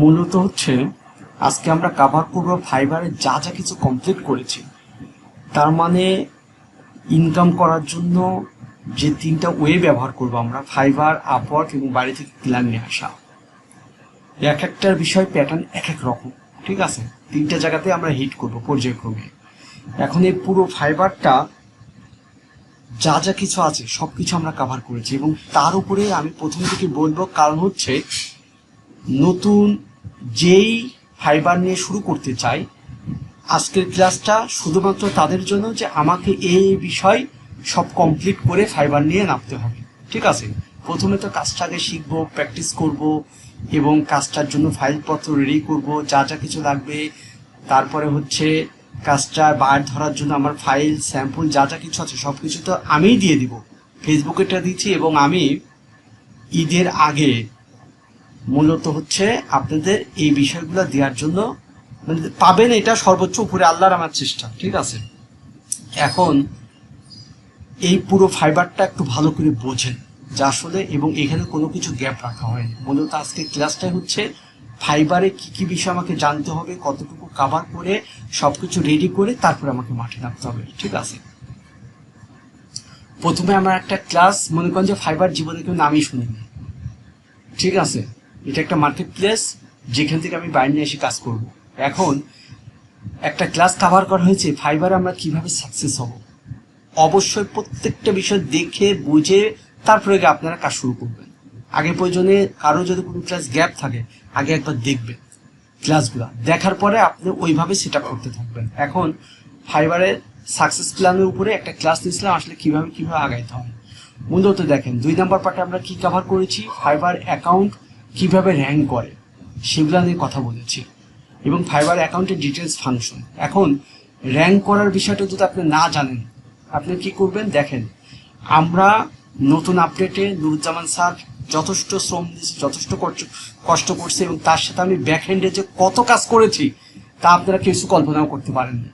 মূলত হচ্ছে আজকে আমরা কাভার করব ফাইবারে যা যা কিছু কমপ্লিট করেছি। তার মানে ইনকাম করার জন্য যে তিনটা ওয়ে ব্যবহার করব আমরা ফাইবার আপওয়ার্ক এবং বাইরে থেকে ক্লান নিয়ে আসা। এক একটার বিষয় প্যাটার্ন এক এক রকম, ঠিক আছে? তিনটা জায়গাতে আমরা হিট করব পর্যায়ক্রমে। এখন এই পুরো ফাইবারটা যা যা কিছু আছে সব কিছু আমরা কাভার করেছি এবং তার উপরে আমি প্রথম থেকে বলব, কারণ হচ্ছে নতুন যেই ফাইবার নিয়ে শুরু করতে চাই, আজকের ক্লাসটা শুধুমাত্র তাদের জন্য যে আমাকে এই বিষয় সব কমপ্লিট করে ফাইবার নিয়ে নামতে হবে। ঠিক আছে? প্রথমে তো কাজটাকে শিখব প্র্যাকটিস করব এবং কাজটার জন্য ফাইলপত্র রেডি করব, যা যা কিছু লাগবে। তারপরে হচ্ছে কাজটা বার ধরার জন্য আমার ফাইল স্যাম্পল যা যা কিছু আছে সব কিছু তো আমিই দিয়ে দিব। ফেসবুকেটা দিচ্ছি এবং আমি ঈদের আগে মূলত হচ্ছে আপনাদের এই বিষয়গুলো দেওয়ার জন্য মানে পাবেন এটা সর্বোচ্চ উপরে আল্লাহর আমার চেষ্টা, ঠিক আছে? এখন এই পুরো ফাইবারটা একটু ভালো করে বোঝেন, যে আসলে এবং এখানে কোনো কিছু গ্যাপ রাখা হয়নি। মূলত আজকে ক্লাসটাই হচ্ছে ফাইবারে কি কি বিষয় আমাকে জানতে হবে, কতটুকু কাভার করে, সবকিছু রেডি করে তারপরে আমাকে মাঠে নামতে হবে, ঠিক আছে? প্রথমে আমার একটা ক্লাস মনে করেন যে ফাইবার জীবনে কেউ নামই শুনিনি, ঠিক আছে? এটা একটা মার্কেট প্লেস যেখান থেকে আমি বাইরে নিয়ে এসে কাজ করব। এখন একটা ক্লাস কাভার করা হয়েছে ফাইবারে আমরা কীভাবে সাকসেস হব? অবশ্যই প্রত্যেকটা বিষয় দেখে, বুঝে, তারপরে আপনারা কাজ শুরু করবেন। আগে প্রয়োজনে কারও যদি কোনো ক্লাস গ্যাপ থাকে, আগে একবার দেখবেন ক্লাসগুলো দেখার পরে আপনি ওইভাবে সেট করতে থাকবেন। এখন ফাইবারের সাকসেস প্ল্যানের উপরে একটা ক্লাস নিয়েছিলাম, আসলে কীভাবে কীভাবে আগাইতে হয়। মূলত দেখেন, দুই নাম্বার পার্টে আমরা কি কভার করেছি? ফাইবার অ্যাকাউন্ট কীভাবে র্যাঙ্ক করে, সেগুলো নিয়ে কথা বলেছি। এবং ফাইবার অ্যাকাউন্টের ডিটেলস ফাংশন এখন র্যাঙ্ক করার বিষয়টা যদি আপনি না জানেন, আপনি কি করবেন? দেখেন, আমরা নতুন আপডেটে নুরুজ্জামান স্যার যথেষ্ট শ্রম দিয়েছে, যথেষ্ট কষ্ট- করছে এবং তার সাথে আমি ব্যাকহ্যান্ডে যে কত কাজ করেছি, তা আপনারা কিছু কল্পনাও করতে পারেন না।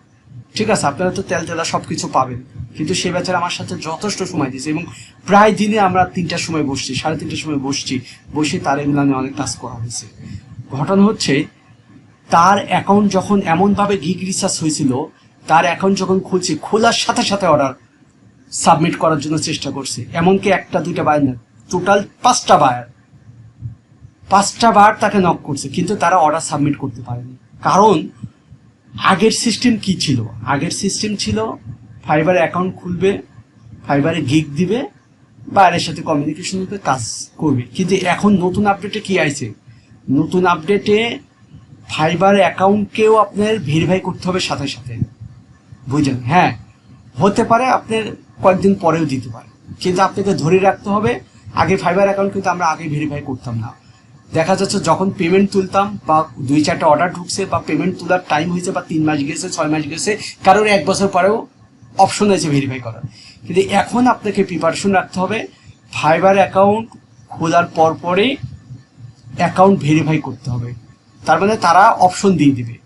ঠিক আছে, আপনারা তো তেল তেলা সব কিছু পাবেন। কিন্তু সে বেচারা আমার সাথে যথেষ্ট সময় দিয়েছে এবং প্রায় দিনে আমরা তিনটার সময় বসছি, সাড়ে তিনটার সময় বসছি, বসে তার এগুলো অনেক কাজ করা হয়েছে। ঘটনা হচ্ছে, তার অ্যাকাউন্ট যখন এমনভাবে গিগ রিসার্চ হয়েছিল, তার অ্যাকাউন্ট যখন খুলছে, খোলার সাথে সাথে অর্ডার সাবমিট করার জন্য চেষ্টা করছে। এমনকি একটা, দুইটা বায়ার না টোটাল পাঁচটা বায়ার পাঁচটা বার তাকে নক করছে, কিন্তু তারা অর্ডার সাবমিট করতে পারেনি। কারণ আগের সিস্টেম কি ছিল? আগের সিস্টেম ছিল ফাইবার অ্যাকাউন্ট খুলবে, ফাইবারে গিগ দিবে, বাইরের সাথে কমিউনিকেশন করবে কাজ করবে। কিন্তু এখন নতুন আপডেটে কি আছে নতুন আপডেটে ফাইবার অ্যাকাউন্টকেও আপনার ভেরিফাই করতে হবে সাথে সাথে। বুঝলেন? হ্যাঁ হতে পারে আপনার কয়েকদিন পরেও দিতে পারে। কিন্তু আপনাকে ধরে রাখতে হবে, আগে ফাইবার অ্যাকাউন্ট কিন্তু আমরা আগে ভেরিফাই করতাম না। দেখা যাচ্ছে যখন পেমেন্ট তুলতাম বা দুই চারটা অর্ডার ঢুকছে বা পেমেন্ট তোলার টাইম হয়েছে বা তিন মাস গেছে, ছয় মাস গেছে, কারোর এক বছর পরেও অপশন আছে ভেরিফাই করার। কিন্তু এখন আপনাকে প্রিপারেশন রাখতে হবে ফাইবার অ্যাকাউন্ট খোলার পর পরে অ্যাকাউন্ট ভেরিফাই করতে হবে। তার মানে তারা অপশন দিয়ে দিবে।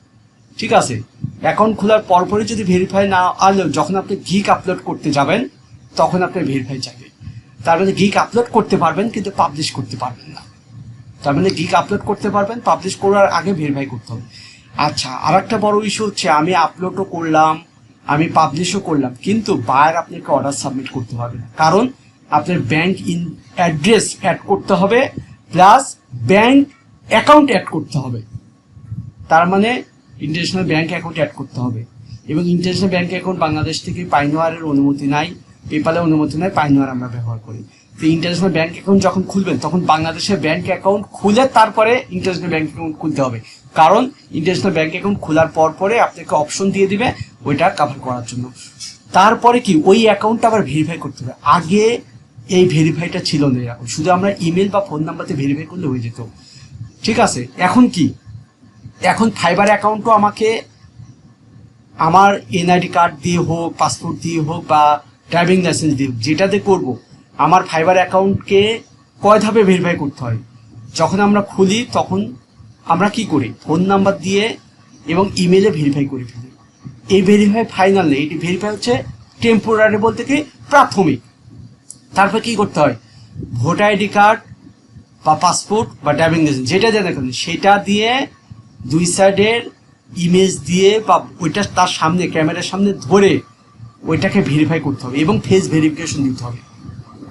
ঠিক আছে? অ্যাকাউন্ট খোলার পরপরই যদি ভেরিফাই না আনলেও যখন আপনি গিক আপলোড করতে যাবেন, তখন আপনার ভেরিফাই চাইবে। তার মানে গিক আপলোড করতে পারবেন, কিন্তু পাবলিশ করতে পারবেন না। তার মানে গিক আপলোড করতে পারবেন পাবলিশ করার আগে ভেরিফাই করতে হবে। আচ্ছা আর একটা বড় ইস্যু হচ্ছে, আমি আপলোডও করলাম আমি পাবলিশও করলাম, কিন্তু বায়ার আপনাকে অর্ডার সাবমিট করতে হবে না। কারণ আপনার ব্যাংক ইন অ্যাড্রেস অ্যাড করতে হবে প্লাস ব্যাংক অ্যাকাউন্ট অ্যাড করতে হবে। তার মানে ইন্টারন্যাশনাল ব্যাংক অ্যাকাউন্ট অ্যাড করতে হবে। এবং ইন্টারন্যাশনাল ব্যাংক অ্যাকাউন্ট বাংলাদেশ থেকে পাইনোয়ারের অনুমতি নাই। পেপালের অনুমতি নাই পাইনোয়ার আমরা ব্যবহার করি। তো ইন্টারন্যাশনাল ব্যাংক অ্যাকাউন্ট যখন খুলবেন, তখন বাংলাদেশের ব্যাংক অ্যাকাউন্ট খুলে তারপরে ইন্টারন্যাশনাল ব্যাংক অ্যাকাউন্ট খুলতে হবে। কারণ ইন্টারন্যাশনাল ব্যাংক অ্যাকাউন্ট খোলার পর পরে আপনাকে অপশন দিয়ে দিবে ওইটা কভার করার জন্য। তারপরে কি? ওই অ্যাকাউন্টটা আবার ভেরিফাই করতে হবে। আগে এই ভেরিফাইটা ছিল না এরকম। শুধু আমরা ইমেল বা ফোন নাম্বারতে ভেরিফাই করলে হয়ে যেত। ঠিক আছে? এখন কি? এখন ফাইবার অ্যাকাউন্টও আমাকে আমার এনআইডি কার্ড দিয়ে হোক পাসপোর্ট দিয়ে হোক বা ড্রাইভিং লাইসেন্স হোক যেটাতে করব, আমার ফাইবার অ্যাকাউন্টকে কয় ধাপে ভেরিফাই করতে হয়? যখন আমরা খুলি, তখন আমরা কি করি? ফোন নাম্বার দিয়ে এবং ইমেলে ভেরিফাই করে ফেলি। এই ভেরিফাই ফাইনাল নেই, এটি ভেরিফাই হচ্ছে টেম্পোরারি বলতে কি প্রাথমিক। তারপর কি করতে হয়? ভোটার আইডি কার্ড বা পাসপোর্ট বা ড্রাইভিং লাইসেন্স যেটা দেন এখন সেটা দিয়ে দুই সাইডের ইমেজ দিয়ে বা ওইটা তার সামনে ক্যামেরার সামনে ধরে ওইটাকে ভেরিফাই করতে হবে এবং ফেস ভেরিফিকেশন দিতে হবে।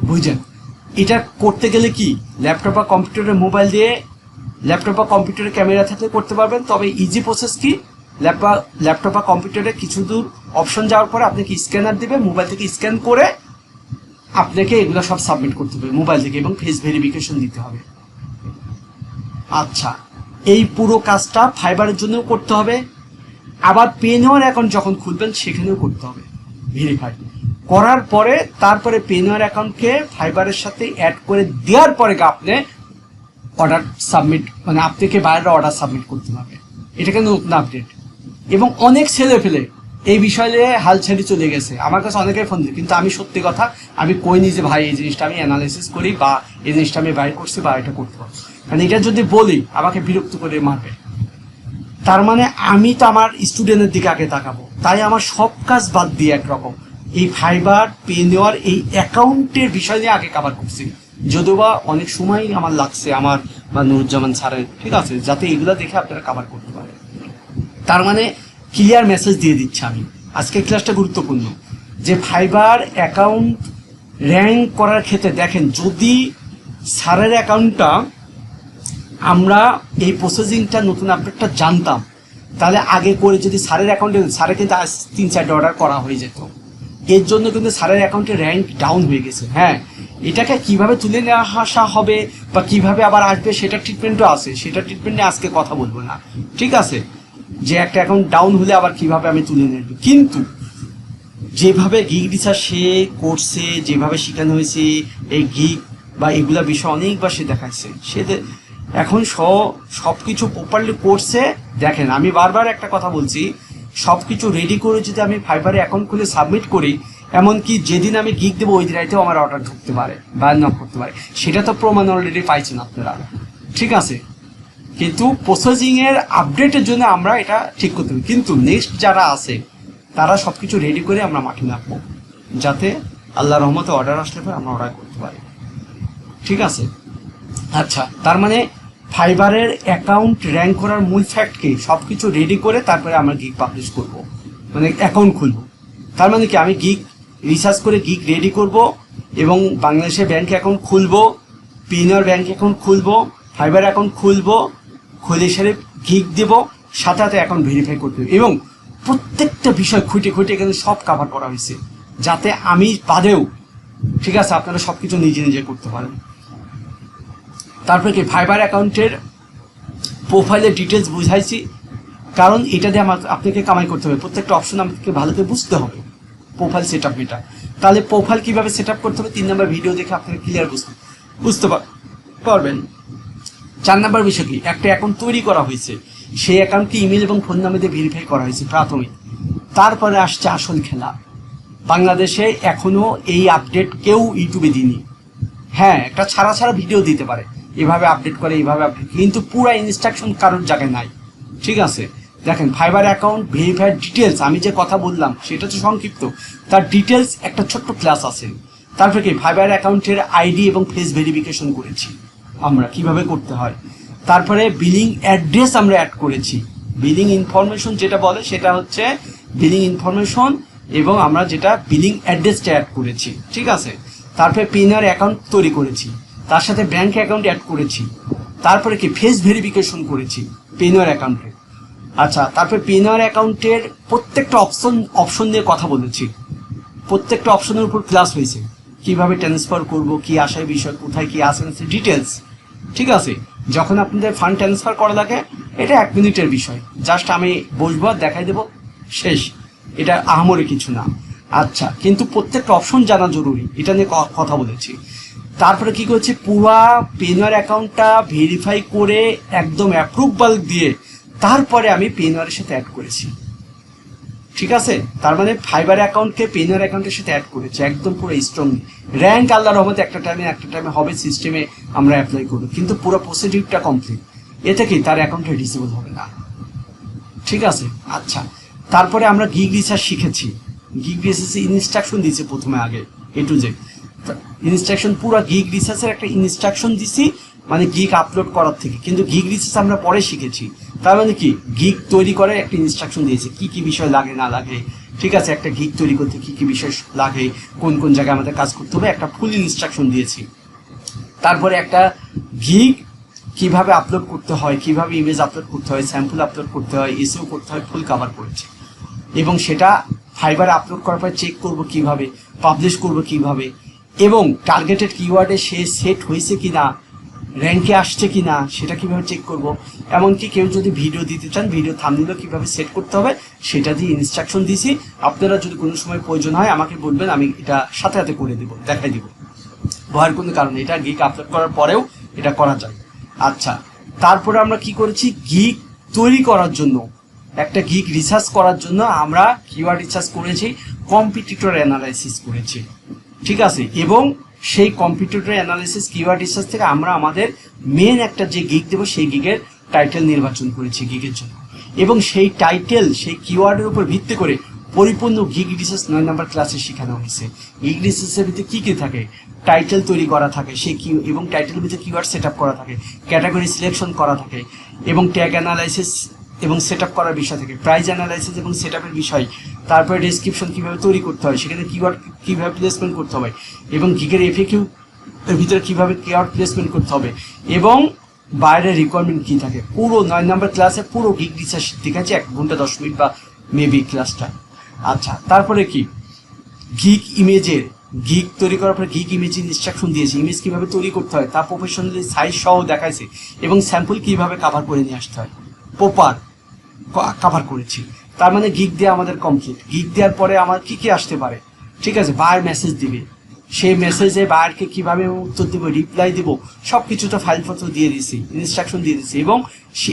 বুঝছেন এটা করতে গেলে কি? ল্যাপটপ বা কম্পিউটারের মোবাইল দিয়ে ল্যাপটপ বা কম্পিউটারের ক্যামেরা থাকলে করতে পারবেন, তবে ইজি প্রসেস কি? ল্যাপটপ ল্যাপটপ বা কম্পিউটারে কিছু দূর অপশন যাওয়ার পরে আপনাকে স্ক্যানার দেবে মোবাইল থেকে স্ক্যান করে আপনাকে এগুলো সব সাবমিট করতে হবে মোবাইল থেকে এবং ফেস ভেরিফিকেশন দিতে হবে। আচ্ছা এই পুরো কাজটা ফাইবারের জন্যও করতে হবে। আবার পে নেওয়ার অ্যাকাউন্ট যখন খুলবেন, সেখানেও করতে হবে। ভেরিফাই করার পরে তারপরে পে অ্যাকাউন্টকে ফাইবারের সাথে অ্যাড করে দেওয়ার পরে আপনি অর্ডার সাবমিট মানে আপনাকে বাইরের অর্ডার সাবমিট করতে হবে এটা কিন্তু নতুন আপডেট এবং অনেক ছেলে ফেলে এই বিষয়ে হাল ছেড়ে চলে গেছে। আমার কাছে অনেকে ফোন দিয়ে, কিন্তু আমি সত্যি কথা, আমি কইনি যে ভাই এই জিনিসটা আমি অ্যানালাইসিস করি বা এই জিনিসটা আমি বাইর করছি বা এটা করতে পারব। কারণ এটা যদি বলি, আমাকে বিরক্ত করে মারবে। তার মানে আমি তো আমার স্টুডেন্টের দিকে আগে তাকাবো। তাই আমার সব কাজ বাদ দিয়ে একরকম। এই ফাইবার পে নেওয়ার এই অ্যাকাউন্টের বিষয় নিয়ে আগে কাবার করছি। যদিও বা অনেক সময় আমার লাগছে আমার বা নুরুজ্জামান স্যারের, ঠিক আছে, যাতে এগুলো দেখে আপনারা কাভার করতে পারেন। তার মানে ক্লিয়ার মেসেজ দিয়ে দিচ্ছি আমি। আজকের ক্লাসটা গুরুত্বপূর্ণ। যে ফাইবার অ্যাকাউন্ট র্যাঙ্ক করার ক্ষেত্রে দেখেন, যদি স্যারের অ্যাকাউন্টটা আমরা এই প্রসেসিংটা নতুন আপডেটটা জানতাম তাহলে আগে করে যদি স্যারের অ্যাকাউন্টে স্যারের কিন্তু আজ তিন চারটে অর্ডার করা হয়ে যেত। এর জন্য কিন্তু স্যারের অ্যাকাউন্টে র্যাঙ্ক ডাউন হয়ে গেছে। হ্যাঁ এটাকে কীভাবে তুলে নেওয়া আসা হবে বা কীভাবে আবার আসবে সেটা ট্রিটমেন্টও আছে। সেটা ট্রিটমেন্ট নিয়ে আজকে কথা বলব না। ঠিক আছে? যে একটা অ্যাকাউন্ট ডাউন হলে আবার কীভাবে আমি তুলে নেব? কিন্তু যেভাবে গিগ রিসার্চ সে করছে, যেভাবে শেখানো হয়েছে, এই গিগ বা এগুলা বিষয় অনেকবার সে দেখাচ্ছে সে এখন সব কিছু প্রপারলি করছে, দেখেন, আমি বারবার একটা কথা বলছি সব কিছু রেডি করে যদি আমি ফাইবারে অ্যাকাউন্ট খুলে সাবমিট করি, এমনকি যেদিন আমি গিগ দেবো, ওই দিনাইতেও আমার অর্ডার ঢুকতে পারে বা করতে পারে। সেটা তো প্রমাণ অলরেডি পাইছেন আপনারা। ঠিক আছে? কিন্তু প্রসেসিং এর আপডেটের জন্য আমরা এটা ঠিক করতে হবে। কিন্তু নেক্সট যারা আছে, তারা সবকিছু রেডি করে আমরা মাঠে নামবো, যাতে আল্লাহ রহমতে অর্ডার আসলে পরে আমরা অর্ডার করতে পারি। ঠিক আছে? আচ্ছা তার মানে ফাইবারের অ্যাকাউন্ট র্যাঙ্ক করার মূল ফ্যাক্ট কি? সব কিছু রেডি করে তারপরে আমরা গিগ পাবলিশ করব। মানে অ্যাকাউন্ট খুলবো। তার মানে কি? আমি গিক রিসার্চ করে গিগ রেডি করব এবং বাংলাদেশে ব্যাংক অ্যাকাউন্ট খুলব পিনার ব্যাংক অ্যাকাউন্ট খুলব ফাইবার অ্যাকাউন্ট খুলব, খুলে সেরে গিগ দেব, সাথে সাথে অ্যাকাউন্ট ভেরিফাই করতে এবং প্রত্যেকটা বিষয় খুঁটে খুঁটে এখানে সব কাভার করা হয়েছে, যাতে আমি বাদেও, ঠিক আছে, আপনারা সব কিছু নিজে নিজে করতে পারেন। তারপরে কি ফাইবার অ্যাকাউন্টের প্রোফাইলের ডিটেলস বুঝাইছি। কারণ এটা দিয়ে আমার আপনাকে কামাই করতে হবে। প্রত্যেকটা অপশন আপনাকে ভালো করে বুঝতে হবে। প্রোফাইল সেট আপ এটা। তাহলে প্রোফাইল কীভাবে সেট আপ করতে হবে? তিন নম্বর ভিডিও দেখে আপনাকে ক্লিয়ার বুঝতে বুঝতে পারবেন। চার নম্বর বিষয় কি? একটা অ্যাকাউন্ট তৈরি করা হয়েছে। সেই অ্যাকাউন্টকে ইমেল এবং ফোন নামে দিয়ে ভেরিফাই করা হয়েছে প্রাথমিক। তারপরে আসছে আসল খেলা। বাংলাদেশে এখনও এই আপডেট কেউ ইউটিউবে দিনি হ্যাঁ একটা ছাড়া ছাড়া ভিডিও দিতে পারে। এভাবে আপডেট করে এইভাবে আপডেট কিন্তু পুরো ইনস্ট্রাকশন কারোর জায়গায় নাই। ঠিক আছে? দেখেন ফাইবার অ্যাকাউন্ট ভেরিফাইড ডিটেলস আমি যে কথা বললাম, সেটা তো সংক্ষিপ্ত। তার ডিটেলস একটা ছোট্ট ক্লাস আছে। তারপরে কি ফাইবার অ্যাকাউন্টের আইডি এবং ফেস ভেরিফিকেশন করেছি। আমরা কীভাবে করতে হয়? তারপরে বিলিং অ্যাড্রেস আমরা অ্যাড করেছি। বিলিং ইনফরমেশন যেটা বলে, সেটা হচ্ছে বিলিং ইনফরমেশন এবং আমরা যেটা বিলিং অ্যাড্রেসটা অ্যাড করেছি। ঠিক আছে? তারপরে পিনার অ্যাকাউন্ট তৈরি করেছি। তার সাথে ব্যাংক অ্যাকাউন্ট অ্যাড করেছি। তারপরে কি ফেস ভেরিফিকেশন করেছি পেনার অ্যাকাউন্টে আচ্ছা তারপরে পেনার অ্যাকাউন্টের প্রত্যেকটা অপশন অপশন নিয়ে কথা বলেছি। প্রত্যেকটা অপশনের উপর ক্লাস হয়েছে। কীভাবে ট্রান্সফার করব, কি আসার বিষয়, কোথায় কি আসে ডিটেলস ঠিক আছে? যখন আপনাদের ফান্ড ট্রান্সফার করা লাগে, এটা এক মিনিটের বিষয়। জাস্ট আমি বসবো আর দেখাই দেবো। শেষ। এটা আহামরি কিছু না। আচ্ছা কিন্তু প্রত্যেকটা অপশন জানা জরুরি। এটা নিয়ে কথা বলেছি। তারপরে কি করছে? পুরা পেনার অ্যাকাউন্টটা ভেরিফাই করে একদম অ্যাপ্রুভাল দিয়ে তারপরে আমি পেনারের সাথে অ্যাড করেছি। ঠিক আছে? তার মানে ফাইবার অ্যাকাউন্টকে পেনার অ্যাকাউন্টের সাথে অ্যাড করেছে। একদম পুরো স্ট্রং র্যাঙ্ক আল্লাহ রহমতে একটা টাইমে একটা টাইমে হবে সিস্টেমে আমরা অ্যাপ্লাই করব। কিন্তু পুরো প্রসিডিউরটা কমপ্লিট এতে কি? তার অ্যাকাউন্টে ডিসেবল হবে না। ঠিক আছে? আচ্ছা। তারপরে আমরা গিগ রিসার্চ শিখেছি। গিগ রিসার্চে ইনস্ট্রাকশন দিয়েছে প্রথমে আগে এ টু জেড ইনস্ট্রাকশন পুরো গিগ রিসার্চের একটা ইনস্ট্রাকশন দিছি মানে গিগ আপলোড করার থেকে। কিন্তু গিগ রিসার্চ আমরা পরে শিখেছি। তার মানে কি? গিগ তৈরি করার একটা ইনস্ট্রাকশন দিয়েছে, কি কি বিষয় লাগে, না লাগে। ঠিক আছে, একটা গিগ তৈরি করতে কি কি বিষয় লাগে, কোন কোন জায়গায় আমাদের কাজ করতে হবে, একটা ফুল ইনস্ট্রাকশন দিয়েছি। তারপরে একটা গিগ কীভাবে আপলোড করতে হয়, কীভাবে ইমেজ আপলোড করতে হয় স্যাম্পল আপলোড করতে হয় এসেও করতে হয় ফুল কভার করেছে। এবং সেটা ফাইবারে আপলোড করার পর চেক করব কীভাবে পাবলিশ করব কীভাবে এবং টার্গেটেড কিওয়ার্ডে সে সেট হয়েছে কি না র্যাঙ্কে আসছে কি না সেটা কীভাবে চেক করব? এমনকি কেউ যদি ভিডিও দিতে চান ভিডিও থামনিলও কীভাবে সেট করতে হবে, সেটা দিয়ে ইনস্ট্রাকশন দিয়েছি। আপনারা যদি কোনো সময় প্রয়োজন হয়, আমাকে বলবেন, আমি এটা সাথে সাথে করে দেবো, দেখাই দিব। ভয়ের কোনো কারণে এটা গিক আপলোড করার পরেও এটা করা যায়। আচ্ছা তারপরে আমরা কি করেছি? গিক তৈরি করার জন্য, একটা গিক রিসার্চ করার জন্য আমরা কিওয়ার্ড রিসার্চ করেছি কম্পিটিটর অ্যানালাইসিস করেছি। ঠিক আছে? এবং সেই কম্পিটিটর অ্যানালিসিস কিওয়ার্ড রিসার্চ থেকে আমরা আমাদের মেন একটা যে গিক দেবো, সেই গিগের টাইটেল নির্বাচন করেছি গিগের জন্য। এবং সেই টাইটেল সেই কিওয়ার্ডের উপর ভিত্তি করে পরিপূর্ণ গিগ রিসার্চ নয় নাম্বার ক্লাসে শেখানো হয়েছে। গিগ রিসার্চের ভিতরে কী কী থাকে? টাইটেল তৈরি করা থাকে সেই কি, এবং টাইটেলের ভিতরে কিওয়ার্ড সেট আপ করা থাকে ক্যাটাগরি সিলেকশন করা থাকে, এবং ট্যাগ অ্যানালাইসিস এবং সেট আপ করার বিষয় থাকে। প্রাইজ অ্যানালাইসিস এবং সেট বিষয়, তারপরে ডেসক্রিপশন কীভাবে তৈরি করতে হয়, সেখানে কিওয়ার্ড কীভাবে প্লেসমেন্ট করতে হবে এবং গিগের এফএকিউ এর ভিতরে কীভাবে কিওয়ার্ড প্লেসমেন্ট করতে হবে এবং বাইরের রিকোয়ারমেন্ট কী থাকে। পুরো নয় নাম্বার ক্লাসে পুরো গিগ রিসার্চ আছে এক ঘণ্টা, দশ মিনিট বা মেবি ক্লাসটা আচ্ছা তারপরে কি? গিগ ইমেজের গিগ তৈরি করার পরে গিগ ইমেজ ইনস্ট্রাকশন দিয়েছে। ইমেজ কীভাবে তৈরি করতে হয়, তা প্রফেশনালি সাইজ সহ দেখাইছে এবং স্যাম্পল কীভাবে কাভার করে নিয়ে আসতে হয়। প্রপার কাভার করেছি। তার মানে গিগ দেওয়া আমাদের কমপ্লিট গিগ দেওয়ার পরে আমার কি কি আসতে পারে? ঠিক আছে বায়ার মেসেজ দিবে। সেই মেসেজে বায়ারকে কীভাবে উত্তর দিব রিপ্লাই দিব সব কিছু তো ফাইলপত্র দিয়ে দিছি ইনস্ট্রাকশন দিয়ে দিছি এবং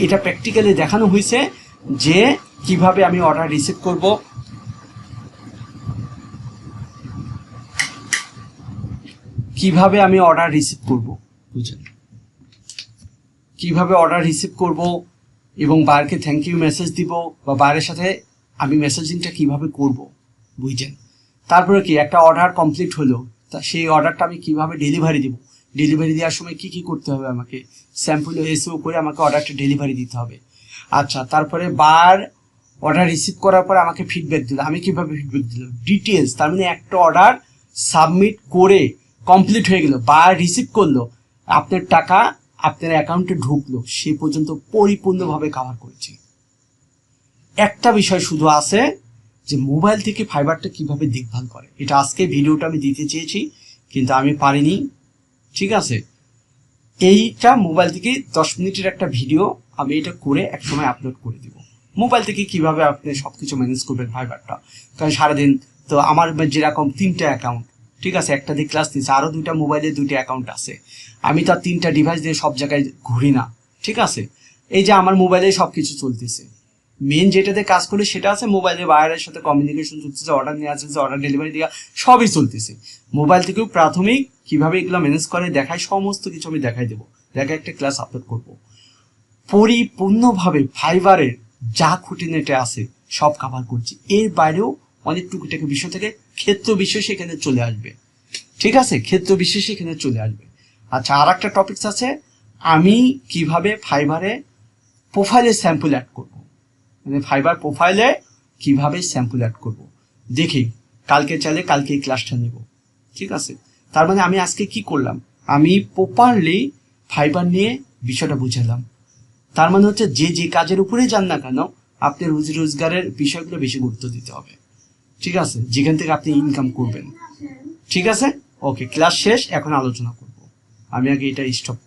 এটা প্র্যাকটিক্যালি দেখানো হয়েছে যে কীভাবে আমি অর্ডার রিসিভ করব। কীভাবে আমি অর্ডার রিসিভ করব? বুঝলেন? কীভাবে অর্ডার রিসিভ করব? এবং বারকে থ্যাংক ইউ মেসেজ দিব বা বারের সাথে আমি মেসেজিংটা কীভাবে করব, বুঝছেন? তারপরে কি, একটা অর্ডার কমপ্লিট হলো, তা সেই অর্ডারটা আমি কীভাবে ডেলিভারি দিব? ডেলিভারি দেওয়ার সময় কি কি করতে হবে আমাকে? স্যাম্পল এসেও করে আমাকে অর্ডারটা ডেলিভারি দিতে হবে। আচ্ছা তারপরে বার অর্ডার রিসিভ করার পরে আমাকে ফিডব্যাক দিল। আমি কীভাবে ফিডব্যাক দিলাম? ডিটেলস তার মানে একটা অর্ডার সাবমিট করে কমপ্লিট হয়ে গেল। বা রিসিভ করল। আপনার টাকা আপনার অ্যাকাউন্টে ঢুকলো, সে পর্যন্ত পরিপূর্ণভাবে কাভার করেছি। একটা বিষয় শুধু আছে যে মোবাইল থেকে ফাইবারটা কীভাবে দেখভাল করে। এটা আজকে ভিডিওটা আমি দিতে চেয়েছি, কিন্তু আমি পারিনি। ঠিক আছে? এইটা মোবাইল থেকে দশ মিনিটের একটা ভিডিও, আমি এটা করে এক সময় আপলোড করে দিব। মোবাইল থেকে কীভাবে আপনি সব কিছু ম্যানেজ করবেন ফাইবারটা কারণ সারাদিন তো আমার যেরকম তিনটা অ্যাকাউন্ট ঠিক আছে? একটা দিয়ে ক্লাস দিচ্ছে আরও দুইটা মোবাইলে দুইটা অ্যাকাউন্ট আছে। আমি তার তিনটা ডিভাইস দিয়ে সব জায়গায় ঘুরি না। ঠিক আছে? এই যে আমার মোবাইলে সব কিছু চলতেছে। মেন যেটাতে কাজ করি সেটা আছে মোবাইলে বাইরের সাথে কমিউনিকেশন চলতেছে অর্ডার নিয়ে আসতেছে অর্ডার ডেলিভারি দেওয়া সবই চলতেছে। মোবাইল থেকেও প্রাথমিক কীভাবে এগুলো ম্যানেজ করে দেখায়, সমস্ত কিছু আমি দেখাই দেবো। দেখা একটা ক্লাস আপলোড করব। পরিপূর্ণভাবে ফাইবারের যা খুঁটিনেটে আছে, সব কাভার করছি। এর বাইরেও অনেক টুকিটাকি বিষয় থেকে, ক্ষেত্র বিষয় এখানে চলে আসবে। ঠিক আছে? ক্ষেত্র বিশেষ এখানে চলে আসবে। আচ্ছা আর একটা টপিকস আছে। আমি কীভাবে ফাইবারে প্রোফাইলে স্যাম্পল অ্যাড করব? মানে ফাইবার প্রোফাইলে কীভাবে স্যাম্পল অ্যাড করব? দেখি, কালকে চাইলে কালকে এই ক্লাসটা নেব। ঠিক আছে? তার মানে আমি আজকে কি করলাম? আমি প্রপারলি ফাইবার নিয়ে বিষয়টা বুঝালাম। তার মানে হচ্ছে যে যে কাজের উপরেই যান না কেন আপনি রুজি রোজগারের বিষয়গুলো বেশি গুরুত্ব দিতে হবে। ঠিক আছে? যেখান থেকে আপনি ইনকাম করবেন। ঠিক আছে? ওকে ক্লাস শেষ, এখন আলোচনা করব। আমি আগে এটা স্টপ